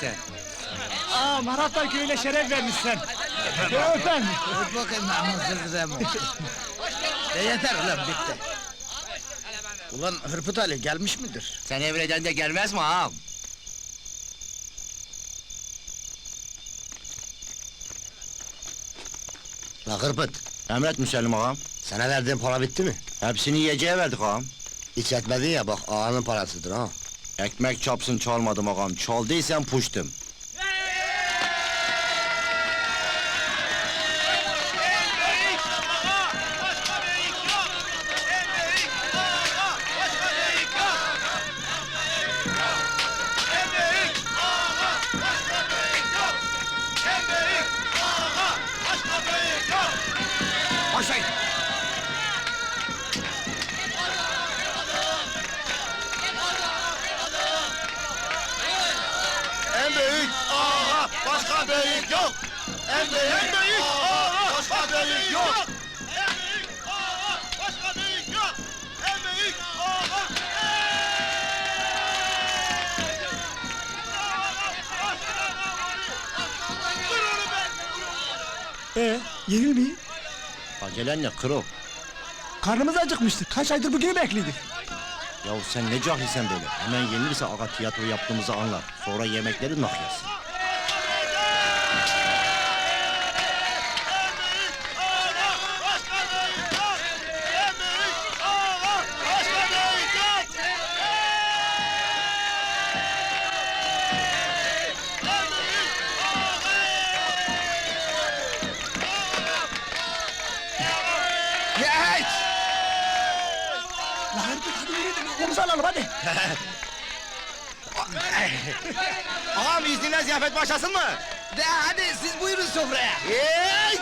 sen? Aa Maratay köyüne şeref vermişsin. Öpen. Öt bakayım namussuz Remo. De yeter ulan bitti. Ulan Hırpıt Ali gelmiş midir? Sen evreden de gelmez mi ağam? La Kırpıt, Emret Müsellim ağam. sana verdiğin para bitti mi? Hepsini yiyeceğe verdik ağam. Hiç etmedin ya bak ağanın parasıdır ha. Ekmek çapsın çalmadım ağam. Çaldıysan puştum. En büyük, en büyük ağa başka büyük yok. Ee, yenilmeyin. Kro? Karnımız acıkmıştı. Kaç aydır bugünü bekledik. Ya sen ne cahilsen böyle. Hemen yenilirse ağa tiyatro yaptığımızı anlar. Sonra yemekleri nah Omuz alalım hadi. Ağam izninle ziyafet başlasın mı? De hadi siz buyurun sofraya. Hey!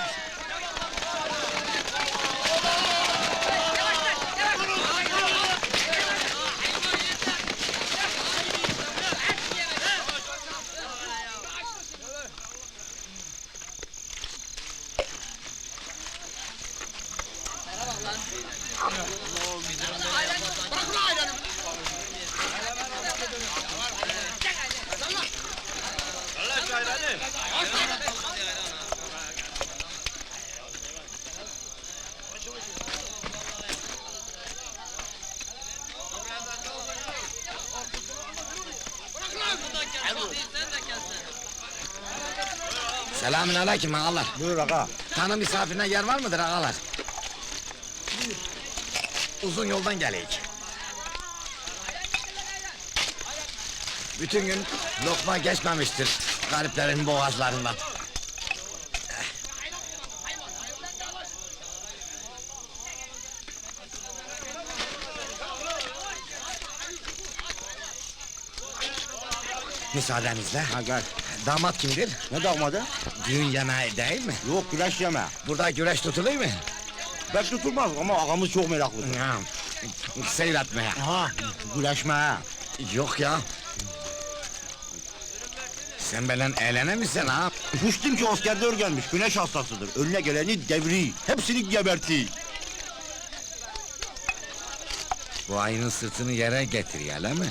Selamün aleyküm ağalar. Buyur ağa. Tanı misafirine yer var mıdır ağalar? Uzun yoldan geleyik. Bütün gün lokma geçmemiştir gariplerin boğazlarından. Müsaadenizle. Ha gel. Damat kimdir? Ne damadı? Düğün yemeği değil mi? Yok güleş yeme. Burada güreş tutuluyor mu? Pek tutulmaz ama ağamız çok meraklıdır. Ya, Seyretmeye. Ha, güleşme ha. Yok ya. Sen benden eğlenemezsin ha. Puştum ki askerde örgenmiş, güneş hastasıdır. Önüne geleni devri, hepsini geberti. Bu ayının sırtını yere getir ya mi?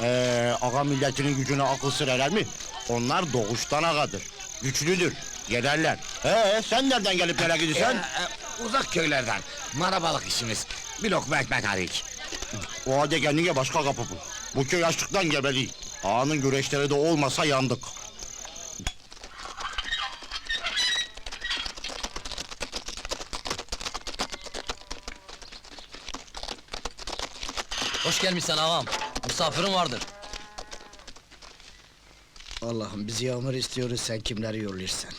Ee, ağa milletinin gücüne akıl sır erer mi? Onlar doğuştan ağadır. Güçlüdür, yenerler. Ee, sen nereden gelip nereye gidiyorsun? Uzak köylerden. Marabalık işimiz. Bir lokma ekmek harik. O halde kendine başka kapı bul. Bu köy açlıktan gebeli. Ağanın güreşleri de olmasa yandık. Hoş gelmişsin ağam. Misafirin vardır. Allah'ım biz yağmur istiyoruz sen kimleri yolluyorsun.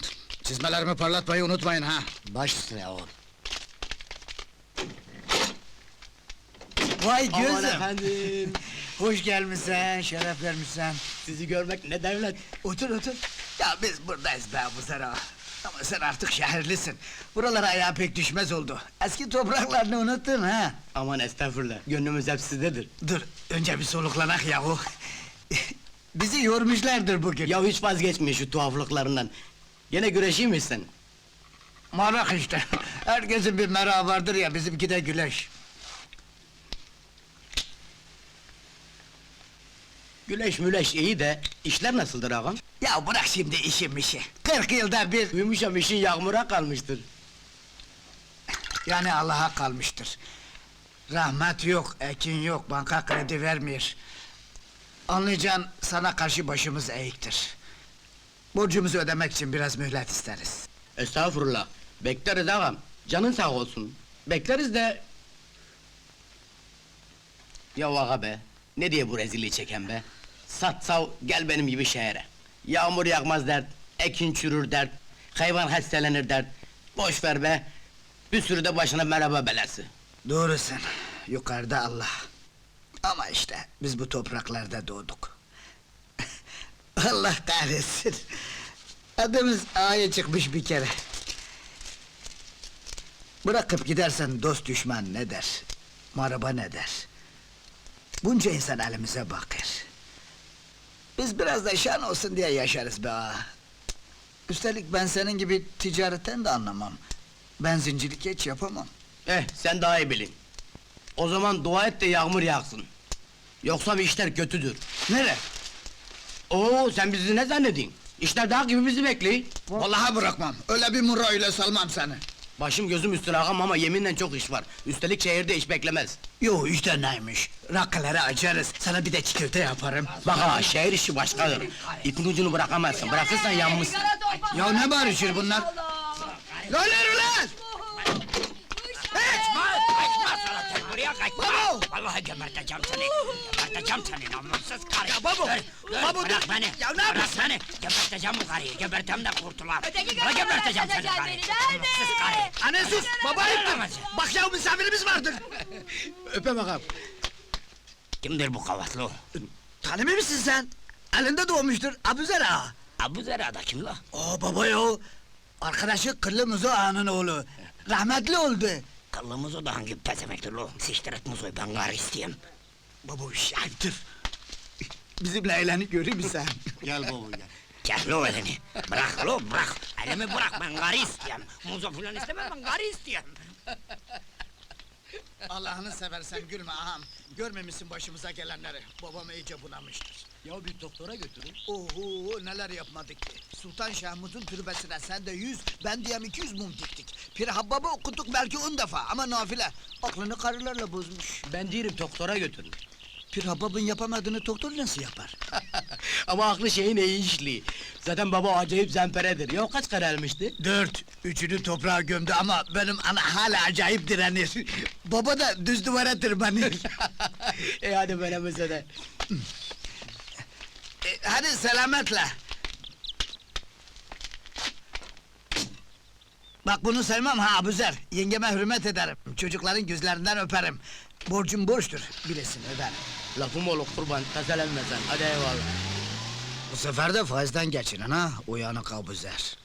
Çizmelerimi parlatmayı unutmayın ha. Baş üstüne oğlum. Vay Aman efendim, Hoş gelmişsin, şeref vermişsin. sizi görmek ne devlet. Otur otur. Ya biz buradayız be bu sera. Ama sen artık şehirlisin. Buralara ayağa pek düşmez oldu. Eski topraklarını unuttun ha. Aman estağfurullah, gönlümüz hep sizdedir. Dur, önce bir soluklanak yahu. Bizi yormuşlardır bugün. Ya hiç vazgeçmeyin şu tuhaflıklarından. Yine güreşeyim misin? Marak işte. Herkesin bir merakı vardır ya, bizimki de güleş. Güleş müleş iyi de işler nasıldır ağam? Ya bırak şimdi işim işi. 40 yılda bir Duymuşam işin yağmura kalmıştır. yani Allah'a kalmıştır. Rahmet yok, ekin yok, banka kredi vermiyor. Anlayacağın sana karşı başımız eğiktir. Borcumuzu ödemek için biraz mühlet isteriz. Estağfurullah. Bekleriz ağam. Canın sağ olsun. Bekleriz de... Ya ağa be. Ne diye bu rezilliği çeken be? Sat sav gel benim gibi şehre. Yağmur yağmaz dert, ekin çürür dert, hayvan hastalanır dert. Boş ver be. Bir sürü de başına merhaba belası. Doğrusun, yukarıda Allah. Ama işte, biz bu topraklarda doğduk. Allah kahretsin! Adımız A'ya çıkmış bir kere. Bırakıp gidersen dost düşman ne der? Maraba ne der? Bunca insan elimize bakır. Biz biraz da şan olsun diye yaşarız be ağa. Üstelik ben senin gibi ticaretten de anlamam. Benzincilik hiç yapamam. Eh sen daha iyi bilin. O zaman dua et de yağmur yağsın. Yoksa bir işler kötüdür. Nere? Oo sen bizi ne zannedin? İşler daha gibi bizi bekliyor. Vallahi bırakmam. Öyle bir mura öyle salmam seni. Başım gözüm üstüne ağam ama yeminle çok iş var. Üstelik şehirde iş beklemez. Yo işte neymiş? Rakıları açarız. Sana bir de köfte yaparım. Bak ha şehir işi başkadır. İpin ucunu bırakamazsın. Bırakırsan yanmışsın. Ya ne barışır bunlar? Lan lan lan! Buraya kaçma! Vallahi geberteceğim seni! Geberteceğim seni namussuz karı! Ya babu, Dur, dur, babu, bırak dur. beni! Ya ne bırak yapıyorsun? beni! Geberteceğim bu karıyı, gebertem de kurtular! Öteki Ulan karı geberteceğim seni karı! Namussuz karı! Sus! Baba ayıptır! Bak ya misafirimiz vardır! Öpe bakalım. Kimdir bu kavatlı? Tanımıyor musun sen? Elinde doğmuştur Abuzer ağa. Abu Zera'da kim la? Oo baba ya! Arkadaşı Kırlı Muzo ağanın oğlu. Rahmetli oldu. Kıllımız o da hangi pezemektir lo? Siktir muzoyu ben karı isteyeyim! Baba bu iş ayıptır. Bizimle eğlenip görür sen? Gel baba gel. Kes lo elini! Bırak lo bırak! Elimi bırak ben karı isteyeyim! Muzo falan istemem ben karı isteyeyim! Allah'ını seversen gülme ağam. Görmemişsin başımıza gelenleri. Babam iyice bunamıştır. Ya bir doktora götürün. Oho neler yapmadık ki. Sultan Şahmut'un türbesine sen de yüz, ben diyem iki yüz mum diktik. Pir Habbab'ı okuttuk belki on defa ama nafile. Aklını karılarla bozmuş. Ben değilim doktora götürün. Pir Habbab'ın yapamadığını doktor nasıl yapar? ama aklı şeyin iyi işli. Zaten baba acayip zemperedir. Ya kaç kere elmişti? Dört, üçünü toprağa gömdü ama benim ana hala acayip direnir. Baba da düz duvara tırmanır. e hadi böyle mesele. E, hadi selametle. Bak bunu sevmem ha Abuzer. Yengeme hürmet ederim. Çocukların gözlerinden öperim. Borcum borçtur. Bilesin öderim. Lafım olur kurban. Tazelenme sen. Hadi eyvallah. Bu sefer de faizden geçinin ha. Uyanık Abuzer.